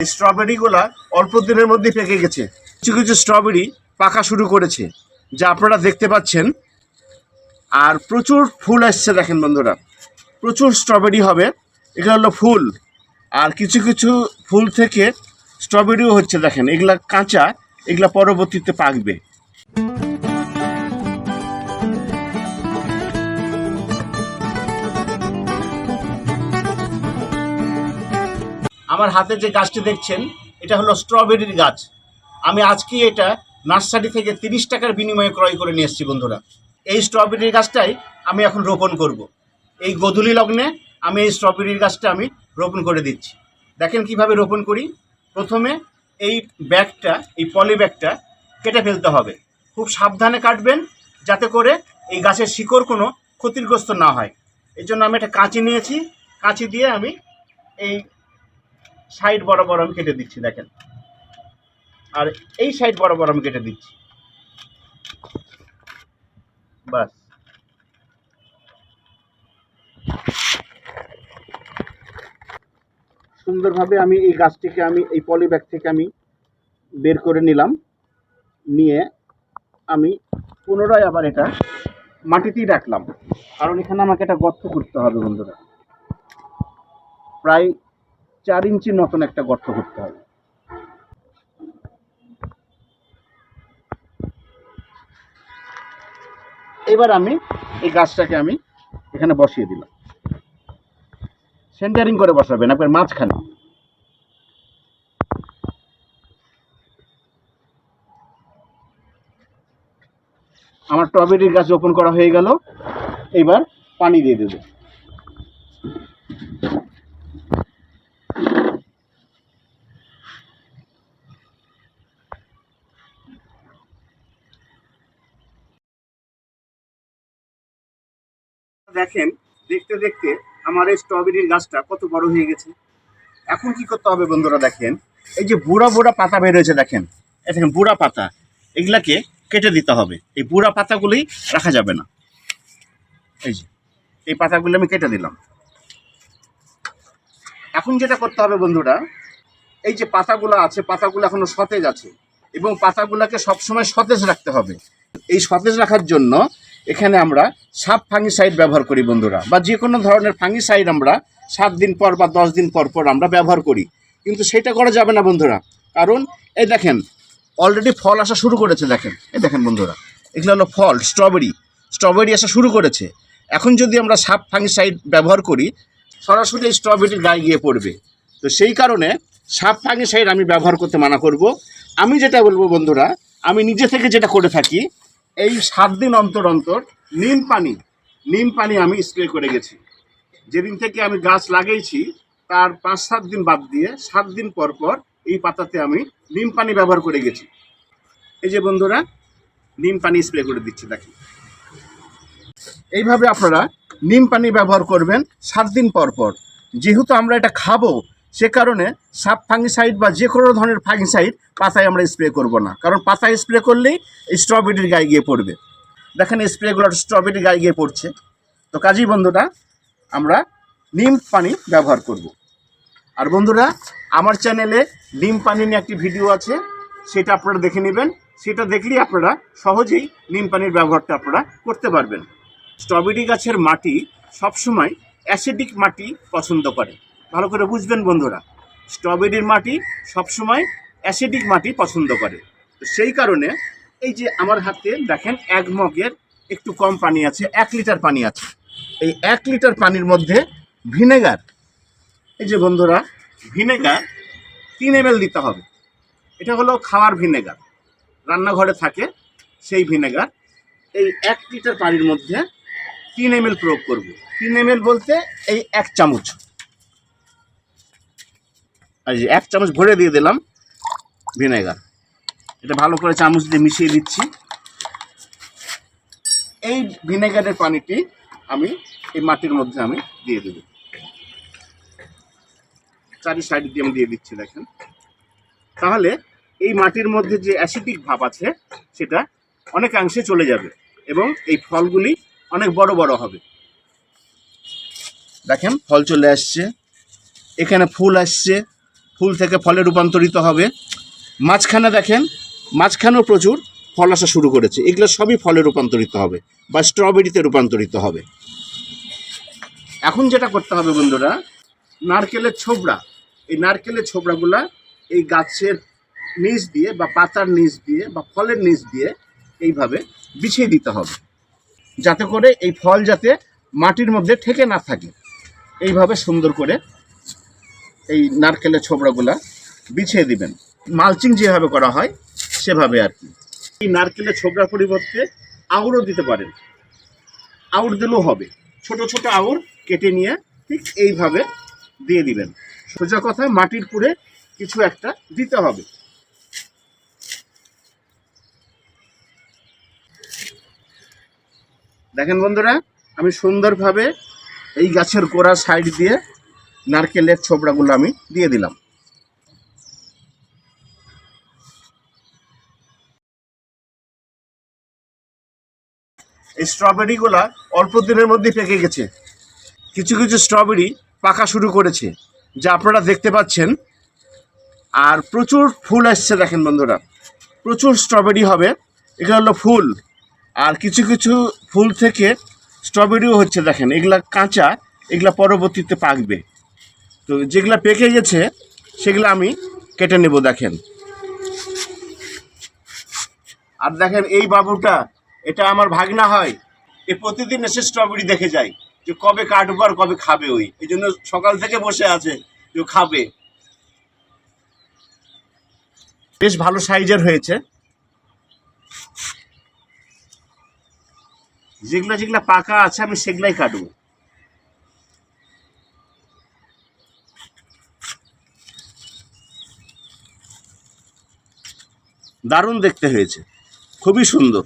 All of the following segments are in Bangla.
এই স্ট্রবেরিগুলা অল্প দিনের মধ্যে পেকে গেছে। কিছু কিছু স্ট্রবেরি পাকা শুরু করেছে, যা আপনারা দেখতে পাচ্ছেন। আর প্রচুর ফুল আসছে দেখেন বন্ধুরা। প্রচুর স্ট্রবেরি হবে। এগুলো হলো ফুল। আর কিছু কিছু ফুল থেকে স্ট্রবেরিও হচ্ছে দেখেন। এগুলা কাঁচা, এগুলা পরবর্তীতে পাকবে। আমার হাতে যে গাছটি দেখছেন, এটা হলো স্ট্রবেরির গাছ। আমি আজকে এটা নার্সারি থেকে তিরিশ টাকার বিনিময়ে ক্রয় করে নিয়ে এসেছি বন্ধুরা। এই স্ট্রবেরির গাছটাই আমি এখন রোপণ করব। এই গধূলি লগ্নে আমি এই স্ট্রবেরির গাছটা আমি রোপণ করে দিচ্ছি। দেখেন কীভাবে রোপণ করি। প্রথমে এই ব্যাগটা, এই পলি ব্যাগটা কেটে ফেলতে হবে। খুব সাবধানে কাটবেন যাতে করে এই গাছের শিকড় কোনো ক্ষতিগ্রস্ত না হয়। এই জন্য আমি একটা কাঁচি নিয়েছি। কাঁচি দিয়ে আমি এই সাইড বরাবর আমি কেটে দিচ্ছি, দেখেন। আর এই সাইড বরাবর আমি কেটে দিচ্ছি। বাস। সুন্দরভাবে আমি এই গাছটিকে আমি, এই পলি ব্যাগ থেকে আমি বের করে নিলাম। নিয়ে আমি পুনরায় আবার এটা মাটিতেই রাখলাম। কারণ এখানে আমাকে একটা গর্ত করতে হবে বন্ধুরা। প্রায় চার ইঞ্চির মতন একটা গর্ত করতে হবে। এবার আমি এই গাছটাকে আমি এখানে বসিয়ে দিলাম। সেন্টারিং করে বসাবেন, আপনার মাঝখানে। আমার টবেরির গাছ রোপণ করা হয়ে গেল। এবার পানি দিয়ে দেবো। দেখেন, দেখতে দেখতে আমার এই স্ট্রবেরির গাছটা কত বড় হয়ে গেছে। এখন কি করতে হবে বন্ধুরা দেখেন, এই যে বুড়া বুড়া পাতা বের হয়েছে দেখেন, এই দেখেন বুড়া পাতা, এগুলাকে কেটে দিতে হবে। এই বুড়া পাতাগুলোই রাখা যাবে না। এই যে, এই পাতাগুলো আমি কেটে দিলাম। এখন যেটা করতে হবে বন্ধুরা, এই যে পাতাগুলো আছে, পাতাগুলো এখনও সতেজ আছে। এবং পাতাগুলোকে সবসময় সতেজ রাখতে হবে। এই সতেজ রাখার জন্য এখানে আমরা সাপ ফাঙ্গিসাইড ব্যবহার করি বন্ধুরা। বা যে কোনো ধরনের ফাঙ্গিসাইড আমরা সাত দিন পর বা দশ দিন পর পর আমরা ব্যবহার করি। কিন্তু সেটা করা যাবে না বন্ধুরা। কারণ, এই দেখেন অলরেডি ফল আসা শুরু করেছে, দেখেন। এই দেখেন বন্ধুরা, এগুলো হলো ফল স্ট্রবেরি স্ট্রবেরি আসা শুরু করেছে। এখন যদি আমরা সাপ ফাঙ্গিসাইড ব্যবহার করি, সরাসরি এই স্ট্রবেরির গায়ে গিয়ে পড়বে। তো সেই কারণে সাপ ফাঙ্গিসাইড আমি ব্যবহার করতে মানা করব। আমি যেটা বলব বন্ধুরা, আমি নিজে থেকে যেটা করে থাকি, এই সাত দিন অন্তর অন্তর নিম পানি নিম পানি আমি স্প্রে করে গেছি। যেদিন থেকে আমি গাছ লাগিয়েছি, তার পাঁচ সাত দিন বাদ দিয়ে সাত দিন পর পর এই পাতাতে আমি নিম পানি ব্যবহার করে গেছি। এই যে বন্ধুরা, নিম পানি স্প্রে করে দিচ্ছি দেখি এইভাবে আপনারা নিম পানি ব্যবহার করবেন সাত দিন পর পর। যেহেতু আমরা এটা খাব সে কারণে সাপ ফাঙ্গিসাইড বা যে কোনো ধরনের ফাঙ্গিসাইড পাতায় আমরা স্প্রে করব না। কারণ পাতায় স্প্রে করলেই স্ট্রবেরির গায়ে গিয়ে পড়বে। দেখেন স্প্রেগুলো স্ট্রবেরির গায়ে গিয়ে পড়ছে। তো কাজী বন্ধুরা, আমরা নিম পানি ব্যবহার করব। আর বন্ধুরা, আমার চ্যানেলে নিম পানি নিয়ে একটি ভিডিও আছে, সেটা আপনারা দেখে নেবেন। সেটা দেখলেই আপনারা সহজেই নিম পানির ব্যবহারটা আপনারা করতে পারবেন। স্ট্রবেরি গাছের মাটি সবসময় অ্যাসিডিক মাটি পছন্দ করে। ভালো করে বুঝবেন বন্ধুরা। স্ট্রবেরির মাটি সবসময় অ্যাসিডিক মাটি পছন্দ করে। সেই কারণে এই যে আমার হাতে দেখেন এক মগের একটু কম পানি আছে, এক লিটার পানি আছে। এই এক লিটার পানির মধ্যে ভিনেগার, এই যে বন্ধুরা, ভিনেগার তিন এম দিতে হবে। এটা হলো খাওয়ার ভিনেগার। রান্নাঘরে থাকে সেই ভিনেগার। এই এক লিটার পানির মধ্যে তিন এম প্রয়োগ করব। তিন এম বলতে এই এক চামচ। যে এক চামচ ভরে দিয়ে দিলাম ভিনেগার। এটা ভালো করে চামচ দিয়ে মিশিয়ে দিচ্ছি। এই ভিনেগারের পানিটি আমি এই মাটির মধ্যে আমি দিয়ে দেব। চারি সাইড দিয়ে আমি দিয়ে দিচ্ছি, দেখেন। তাহলে এই মাটির মধ্যে যে অ্যাসিডিক ভাব আছে, সেটা অনেকাংশে চলে যাবে এবং এই ফলগুলি অনেক বড় বড় হবে। দেখেন, ফল চলে আসছে। এখানে ফুল আসছে। থেকে ফলে রূপান্তরিত হবে। মাঝখানে দেখেন, মাঝখানেও প্রচুর ফল আসা শুরু করেছে। এগুলো সবই ফলে রূপান্তরিত হবে বা স্ট্রবেরিতে রূপান্তরিত হবে। এখন যেটা করতে হবে বন্ধুরা, নারকেলের ছোবড়া। এই নারকেলের ছোবড়াগুলা এই গাছের নিচ দিয়ে বা পাতার নিচ দিয়ে বা ফলের নিচ দিয়ে এইভাবে বিছিয়ে দিতে হবে। যাতে করে এই ফল যাতে মাটির মধ্যে ঠেকে না থাকে। এইভাবে সুন্দর করে এই নারকেলের ছোবড়াগুলা বিছিয়ে দিবেন। মালচিং যেভাবে করা হয়, সেভাবে আর কি। এই নারকেলের ছোবড়ার পরিবর্তে আউড়ও দিতে পারেন। আউড় দিলেও হবে। ছোট ছোট আউড় কেটে নিয়ে ঠিক এইভাবে দিয়ে দিবেন। সোজা কথা, মাটির পুরে কিছু একটা দিতে হবে। দেখেন বন্ধুরা, আমি সুন্দরভাবে এই গাছের গোড়ার সাইড দিয়ে নারকেলের ছোবড়াগুলো আমি দিয়ে দিলাম। এই স্ট্রবেরিগুলা অল্প দিনের মধ্যে পেকে গেছে। কিছু কিছু স্ট্রবেরি পাকা শুরু করেছে, যা আপনারা দেখতে পাচ্ছেন। আর প্রচুর ফুল আসছে দেখেন বন্ধুরা। প্রচুর স্ট্রবেরি হবে, এগুলো হলো ফুল। আর কিছু কিছু ফুল থেকে স্ট্রবেরিও হচ্ছে দেখেন, এগুলা কাঁচা, এগুলা পরবর্তীতে পাকবে। তো যেগুলো পেকে গেছে, সেগুলো আমি কেটে নেব, দেখেন। আর দেখেন, এই বাবুটা, এটা আমার ভাগনা হয়। এ প্রতিদিন এসে স্ট্রবেরি দেখে যায় যে কবে কাটবো আর কবে খাবে ওই। এই জন্য সকাল থেকে বসে আছে যে খাবে। বেশ ভালো সাইজের হয়েছে। যেগুলো যেগুলো পাকা আছে, আমি সেগুলাই কাটবো। দারুণ দেখতে হয়েছে। খুবই সুন্দর।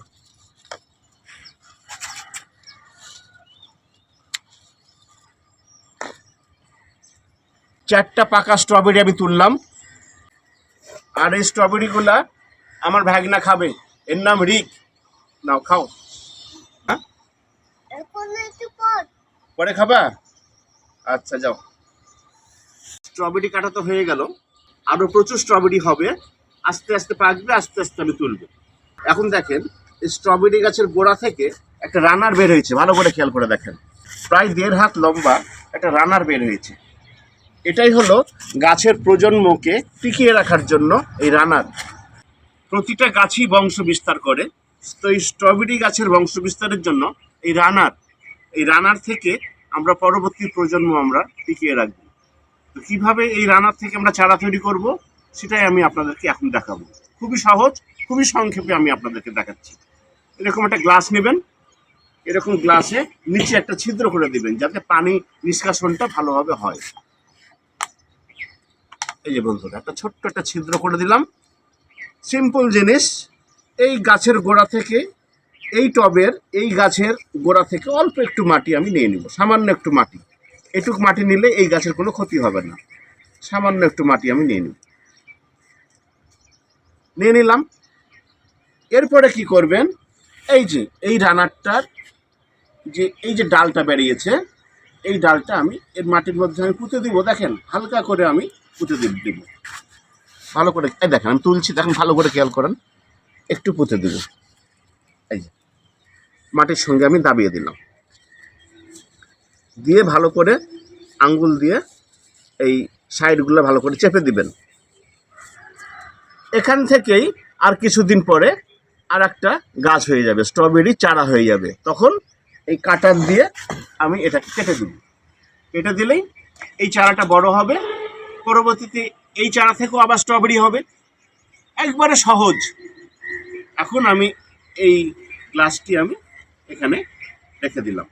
চারটা পাকা স্ট্রবেরি আমি তুললাম। আর এই স্ট্রবেরিগুলা আমার ভাগনা খাবে। এর নাম রিক। নাও খাও। হ্যাঁ? পরে। খাবা? আচ্ছা যাও। স্ট্রবেরি কাটা তো হয়ে গেল। আরও প্রচুর স্ট্রবেরি হবে। আস্তে আস্তে পাকবে, আস্তে আস্তে আমি তুলবো। এখন দেখেন স্ট্রবেরি গাছের গোড়া থেকে একটা রানার বের হয়েছে, ভালো করে খেয়াল করে দেখেন। প্রায় দেড় হাত লম্বা একটা রানার বের হয়েছে। এটাই হলো গাছের প্রজন্মকে টিকিয়ে রাখার জন্য এই রানার। প্রতিটা গাছই বংশ বিস্তার করে। তো এই স্ট্রবেরি গাছের বংশ বিস্তারের জন্য এই রানার এই রানার থেকে আমরা পরবর্তী প্রজন্ম আমরা টিকিয়ে রাখব। তো কীভাবে এই রানার থেকে আমরা চারা তৈরি করব? সেটাই আমি আপনাদেরকে এখন দেখাবো। খুবই সহজ, খুবই সংক্ষেপে আমি আপনাদেরকে দেখাচ্ছি। এরকম একটা গ্লাস নেবেন, এরকম গ্লাসে নিচে একটা ছিদ্র করে দিবেন, যাতে পানি নিষ্কাশনটা ভালোভাবে হয়। এই যে বন্ধুরা, একটা ছোট্ট একটা ছিদ্র করে দিলাম। সিম্পল জিনিস, এই গাছের গোড়া থেকে, এই টবের, এই গাছের গোড়া থেকে অল্প একটু মাটি আমি নিয়ে নিব, সামান্য একটু মাটি। এটুক মাটি নিলে এই গাছের কোনো ক্ষতি হবে না। সামান্য একটু মাটি আমি নিয়ে নিব। নিয়ে নিলাম। এরপরে কি করবেন? এই যে, এই রানারটার যে, এই যে ডালটা বেরিয়েছে, এই ডালটা আমি এর মাটির মধ্যে আমি পুঁতে দিব। দেখেন, হালকা করে আমি পুঁতে দিব দিব। ভালো করে, এই দেখেন, আমি তুলছি, দেখেন, ভালো করে খেয়াল করেন। একটু পুঁতে দেব। এই যে, মাটির সঙ্গে আমি দাবিয়ে দিলাম। দিয়ে ভালো করে আঙ্গুল দিয়ে এই সাইডগুলো ভালো করে চেপে দিবেন। এখান থেকেই আর কিছুদিন পরে আর একটা গাছ হয়ে যাবে স্ট্রবেরি চারা হয়ে যাবে। তখন এই কাটার দিয়ে আমি এটাকে কেটে দিব। কেটে দিলেই এই চারাটা বড় হবে। পরবর্তীতে এই চারা থেকেও আবার স্ট্রবেরি হবে। একবারে সহজ। এখন আমি এই গ্লাসটি আমি এখানে রেখে দিলাম।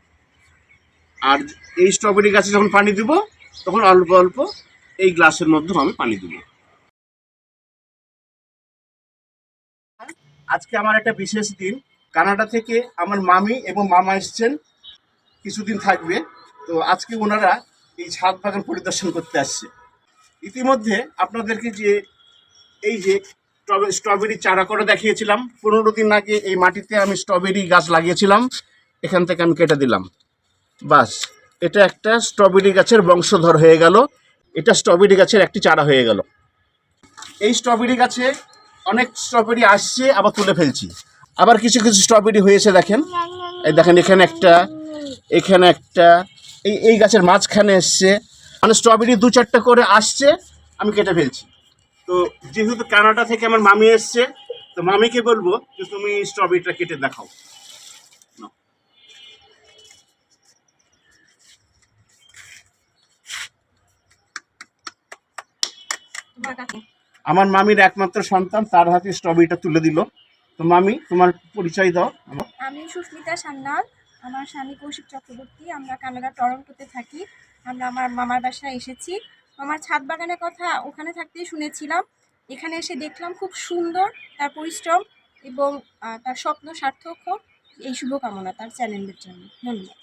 আর এই স্ট্রবেরি গাছে যখন পানি দিব, তখন অল্প অল্প এই গ্লাসের মধ্যেও আমি পানি দিব। আজকে আমার একটা বিশেষ দিন। কানাডা থেকে আমার মামি এবং মামা এসছেন। কিছুদিন থাকবে। তো আজকে ওনারা এই ছাদ বাগান পরিদর্শন করতে আসছে। ইতিমধ্যে আপনাদেরকে যে এই যে স্ট্রবে- স্ট্রবেরি চারা করে দেখিয়েছিলাম, পনেরো দিন আগে এই মাটিতে আমি স্ট্রবেরি গাছ লাগিয়েছিলাম। এখান থেকে আমি কেটে দিলাম। বাস, এটা একটা স্ট্রবেরি গাছের বংশধর হয়ে গেল। এটা স্ট্রবেরি গাছের একটি চারা হয়ে গেল। এই স্ট্রবেরি গাছে অনেক স্ট্রবেরি আসছে, আবার তুলে ফেলছি। আবার কিছু কিছু স্ট্রবেরি হয়েছে, দেখেন। এই দেখেন, এখানে একটা এখানে একটা, এই এই গাছের মাঝখানে এসছে। মানে স্ট্রবেরি দু চারটে করে আসছে, আমি কেটে ফেলছি। তো যেহেতু কানাডা থেকে আমার মামি এসছে, তো মামিকে বলব যে তুমি স্ট্রবেরিটা কেটে দেখাও। নাও। আমার মামির একমাত্র সন্তান, তার হাতে স্ট্রবেরিটা তুলে দিল। তো মামি, তোমার পরিচয় দাও আমি সুস্মিতা সান্যাল, আমার স্বামী কৌশিক চক্রবর্তী, আমরা কানাডা, টরন্টোতে থাকি, আমরা আমার মামার বাসায় এসেছি। আমার ছাদ বাগানের কথা ওখানে থাকতেই শুনেছিলাম। এখানে এসে দেখলাম খুব সুন্দর তার পরিশ্রম এবং তার স্বপ্ন সার্থক হোক, এই শুভকামনা তার চ্যানেলের জন্য। ধন্যবাদ।